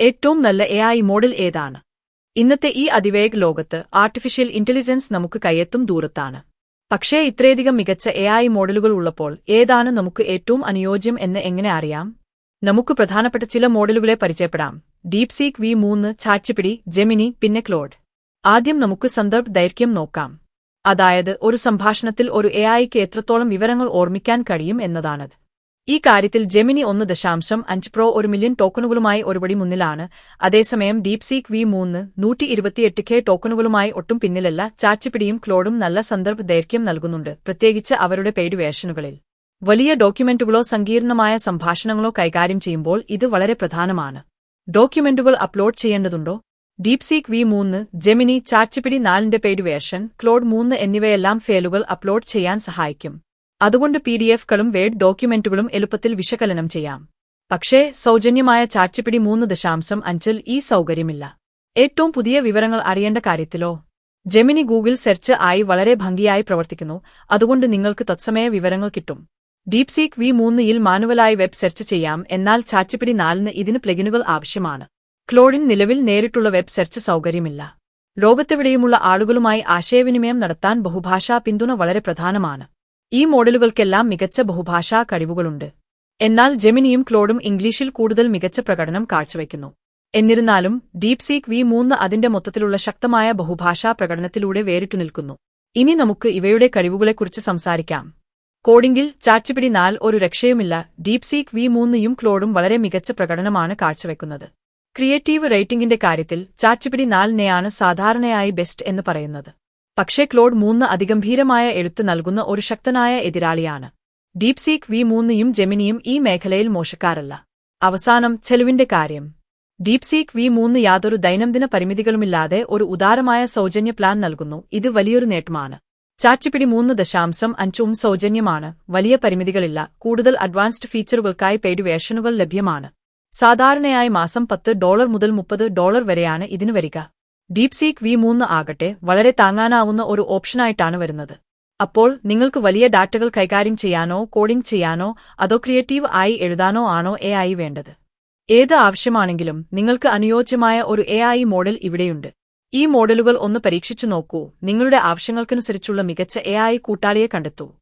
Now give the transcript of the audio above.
ഏറ്റവും നല്ല A I model ഏതാണ്? ഇന്നത്തെ ഈ അതിവേഗ ലോകത്ത് ആർട്ടിഫിഷ്യൽ ഇന്റലിജൻസ് നമുക്ക് കയ്യെത്തും ദൂരത്താണ്. പക്ഷേ ഇത്രയധികം മികച്ച എ ഐ മോഡലുകൾ ഉള്ളപ്പോൾ ഏതാണ് നമുക്ക് ഏറ്റവും അനുയോജ്യം എന്ന് എങ്ങനെ അറിയാം? നമുക്ക് പ്രധാനപ്പെട്ട ചില മോഡലുകളെ പരിചയപ്പെടാം. ഡീപ് സീക്ക് വി മൂന്ന് ചാച്ചിപ്പിടി ജെമിനി പിന്നെ ക്ലോഡ് ആദ്യം നമുക്ക് സന്ദർഭ ദൈർഘ്യം നോക്കാം. അതായത് ഒരു സംഭാഷണത്തിൽ ഒരു എ ഐക്ക് എത്രത്തോളം വിവരങ്ങൾ ഓർമ്മിക്കാൻ കഴിയും എന്നതാണത്. ഈ കാര്യത്തിൽ ജെമിനി ഒന്ന് ദശാംശം അഞ്ച് പ്രോ ഒരു മില്യൺ ടോക്കണുകളുമായി ഒരുപടി മുന്നിലാണ്. അതേസമയം ഡീപ് സീക് വി മൂന്ന് നൂറ്റി ഇരുപത്തിയെട്ട് കെ ടോക്കണുകളുമായി ഒട്ടും പിന്നിലല്ല ചാച്ചിപ്പിടിയും ക്ലോഡും നല്ല സന്ദർഭ ദൈർഘ്യം നൽകുന്നുണ്ട് പ്രത്യേകിച്ച് അവരുടെ പെയ്ഡ് വേഷനുകളിൽ. വലിയ ഡോക്യുമെന്റുകളോ സങ്കീർണമായ സംഭാഷണങ്ങളോ കൈകാര്യം ചെയ്യുമ്പോൾ ഇത് വളരെ പ്രധാനമാണ്. ഡോക്യുമെന്റുകൾ അപ്ലോഡ് ചെയ്യേണ്ടതുണ്ടോ? ഡീപ് സീക് വി മൂന്ന് ജെമിനി ചാച്ചിപ്പിടി നാലിന്റെ പെയ്ഡ് വേർഷൻ ക്ലോഡ് മൂന്ന് എന്നിവയെല്ലാം ഫയലുകൾ അപ്ലോഡ് ചെയ്യാൻ സഹായിക്കും. അതുകൊണ്ട് പി ഡി എഫുകളും വേഡ് ഡോക്യുമെന്റുകളും എളുപ്പത്തിൽ വിശകലനം ചെയ്യാം. പക്ഷേ സൗജന്യമായ ചാച്ചിപ്പിടി മൂന്ന് ദശാംശം അഞ്ചിൽ ഈ സൗകര്യമില്ല. ഏറ്റവും പുതിയ വിവരങ്ങൾ അറിയേണ്ട കാര്യത്തിലോ? ജെമിനി ഗൂഗിൾ സെർച്ച് ആയി വളരെ ഭംഗിയായി പ്രവർത്തിക്കുന്നു. അതുകൊണ്ട് നിങ്ങൾക്ക് തത്സമയ വിവരങ്ങൾ കിട്ടും. ഡീപ് സീക്ക് വി മൂന്നിയിൽ മാനുവലായി വെബ് സെർച്ച് ചെയ്യാം. എന്നാൽ ചാച്ചിപ്പിടി നാലിന് ഇതിന് പ്ലഗിനുകൾ ആവശ്യമാണ്. ക്ലോഡിൻ നിലവിൽ നേരിട്ടുള്ള വെബ് സെർച്ച് സൗകര്യമില്ല. ലോകത്തെവിടെയുമുള്ള ആളുകളുമായി ആശയവിനിമയം നടത്താൻ ബഹുഭാഷാ പിന്തുണ വളരെ പ്രധാനമാണ്. ഈ മോഡലുകൾക്കെല്ലാം മികച്ച ബഹുഭാഷാ കഴിവുകളുണ്ട്. എന്നാൽ ജെമിനിയും ക്ലോഡും ഇംഗ്ലീഷിൽ കൂടുതൽ മികച്ച പ്രകടനം കാഴ്ചവെക്കുന്നു എന്നിരുന്നാലും ഡീപ് സീക്ക് വി മൂന്ന് അതിന്റെ മൊത്തത്തിലുള്ള ശക്തമായ ബഹുഭാഷാ പ്രകടനത്തിലൂടെ വേറിട്ടുനിൽക്കുന്നു ഇനി നമുക്ക് ഇവയുടെ കഴിവുകളെക്കുറിച്ച് സംസാരിക്കാം. കോഡിംഗിൽ ചാച്ചുപിടി നാൽ ഒരു രക്ഷയുമില്ല ഡീപ് സീക്ക് വി മൂന്നിയും ക്ലോഡും വളരെ മികച്ച പ്രകടനമാണ് കാഴ്ചവെക്കുന്നത് ക്രിയേറ്റീവ് റൈറ്റിംഗിന്റെ കാര്യത്തിൽ ചാച്ചുപിടി നാലിനെയാണ് സാധാരണയായി ബെസ്റ്റ് എന്ന് പറയുന്നത്. പക്ഷേ ക്ലോഡ് മൂന്ന് അതിഗംഭീരമായ എഴുത്ത് നൽകുന്ന ഒരു ശക്തനായ എതിരാളിയാണ്. ഡീപ് സീക്ക് വി മൂന്നിയും ജെമിനിയും ഈ മേഖലയിൽ മോശക്കാരല്ല. അവസാനം ചെലുവിന്റെ കാര്യം. ഡീപ് സീക്ക് വി മൂന്ന് യാതൊരു ദൈനംദിന പരിമിതികളുമില്ലാതെ ഒരു ഉദാരമായ സൗജന്യ പ്ലാൻ നൽകുന്നു. ഇത് വലിയൊരു നേട്ടമാണ്. ചാച്ചിപ്പിടി മൂന്ന് ദശാംശം അഞ്ചും സൗജന്യമാണ്. വലിയ പരിമിതികളില്ല. കൂടുതൽ അഡ്വാൻസ്ഡ് ഫീച്ചറുകൾക്കായി പെയ്ഡ് വേർഷനുകൾ ലഭ്യമാണ്. സാധാരണയായി മാസം പത്ത് ഡോളർ മുതൽ മുപ്പത് ഡോളർ വരെയാണ് ഇതിനു വരിക. ഡീപ് സീക്ക് വി മൂന്ന് ആകട്ടെ വളരെ താങ്ങാനാവുന്ന ഒരു ഓപ്ഷനായിട്ടാണ് വരുന്നത്. അപ്പോൾ നിങ്ങൾക്ക് വലിയ ഡാറ്റകൾ കൈകാര്യം ചെയ്യാനോ കോഡിംഗ് ചെയ്യാനോ അതോ ക്രിയേറ്റീവ് ആയി എഴുതാനോ ആണോ എ ആയി വേണ്ടത്. ഏത് ആവശ്യമാണെങ്കിലും നിങ്ങൾക്ക് അനുയോജ്യമായ ഒരു എ ഐ മോഡൽ ഇവിടെയുണ്ട്. ഈ മോഡലുകൾ ഒന്ന് പരീക്ഷിച്ചു നോക്കൂ. നിങ്ങളുടെ ആവശ്യങ്ങൾക്കനുസരിച്ചുള്ള മികച്ച എ ഐ കൂട്ടാളിയെ കണ്ടെത്തൂ.